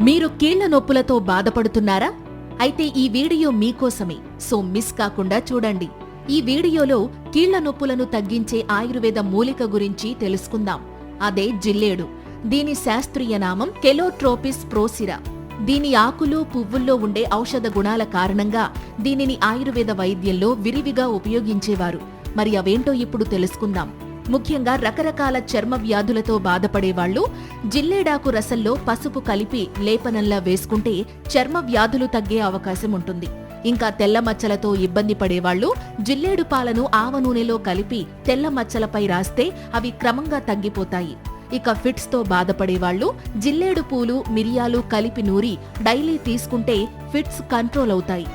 మీరు కీళ్ళ నొప్పులతో బాధపడుతున్నారా? అయితే ఈ వీడియో మీకోసమే. సో మిస్ కాకుండా చూడండి. ఈ వీడియోలో కీళ్ళ నొప్పులను తగ్గించే ఆయుర్వేద మూలిక గురించి తెలుసుకుందాం. అదే జిల్లేడు. దీని శాస్త్రీయ నామం కెలోట్రోపిస్ ప్రోసిరా. దీని ఆకులు పువ్వుల్లో ఉండే ఔషధ గుణాల కారణంగా దీనిని ఆయుర్వేద వైద్యంలో విరివిగా ఉపయోగించేవారు. మరి అవేంటో ఇప్పుడు తెలుసుకుందాం. ముఖ్యంగా రకరకాల చర్మ వ్యాధులతో బాధపడేవాళ్ళు జిల్లేడాకు రసంలో పసుపు కలిపి లేపనంలా వేసుకుంటే చర్మ వ్యాధులు తగ్గే అవకాశం ఉంటుంది. ఇంకా తెల్ల మచ్చలతో ఇబ్బంది పడేవాళ్ళు జిల్లేడు పాలను ఆవ నూనెలో కలిపి తెల్ల మచ్చలపై రాస్తే అవి క్రమంగా తగ్గిపోతాయి. ఇక ఫిట్స్తో బాధపడేవాళ్ళు జిల్లేడు పూలు మిరియాలు కలిపి నూరి డైలీ తీసుకుంటే ఫిట్స్ కంట్రోల్ అవుతాయి.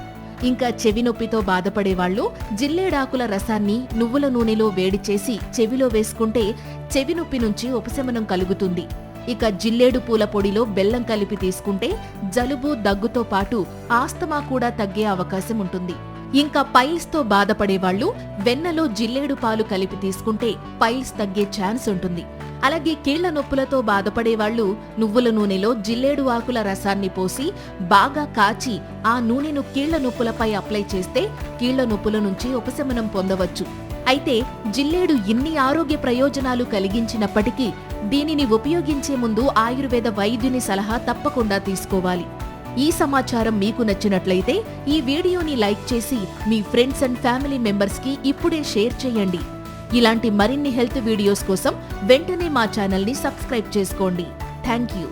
ఇంకా చెవి నొప్పితో బాధపడేవాళ్ళు జిల్లేడాకుల రసాన్ని నువ్వుల నూనెలో వేడి చేసి చెవిలో వేసుకుంటే చెవి నొప్పి నుంచి ఉపశమనం కలుగుతుంది. ఇక జిల్లేడు పూల పొడిలో బెల్లం కలిపి తీసుకుంటే జలుబు దగ్గుతో పాటు ఆస్తమా కూడా తగ్గే అవకాశం ఉంటుంది. ఇంకా పైల్స్తో బాధపడేవాళ్ళు వెన్నలో జిల్లేడు పాలు కలిపి తీసుకుంటే పైల్స్ తగ్గే ఛాన్స్ ఉంటుంది. అలాగే కీళ్ళ నొప్పులతో బాధపడేవాళ్ళు నువ్వుల నూనెలో జిల్లేడు ఆకుల రసాన్ని పోసి బాగా కాచి ఆ నూనెను కీళ్ళ నొప్పులపై అప్లై చేస్తే కీళ్ళ నొప్పుల నుంచి ఉపశమనం పొందవచ్చు. అయితే జిల్లేడు ఇన్ని ఆరోగ్య ప్రయోజనాలు కలిగించినప్పటికీ దీనిని ఉపయోగించే ముందు ఆయుర్వేద వైద్యుని సలహా తప్పకుండా తీసుకోవాలి. ఈ సమాచారం మీకు నచ్చినట్లయితే ఈ వీడియోని లైక్ చేసి మీ ఫ్రెండ్స్ అండ్ ఫ్యామిలీ మెంబర్స్కి ఇప్పుడే షేర్ చేయండి. ఇలాంటి మరిన్ని హెల్త్ వీడియోస్ కోసం వెంటనే మా ఛానల్ని సబ్స్క్రైబ్ చేసుకోండి. Thank you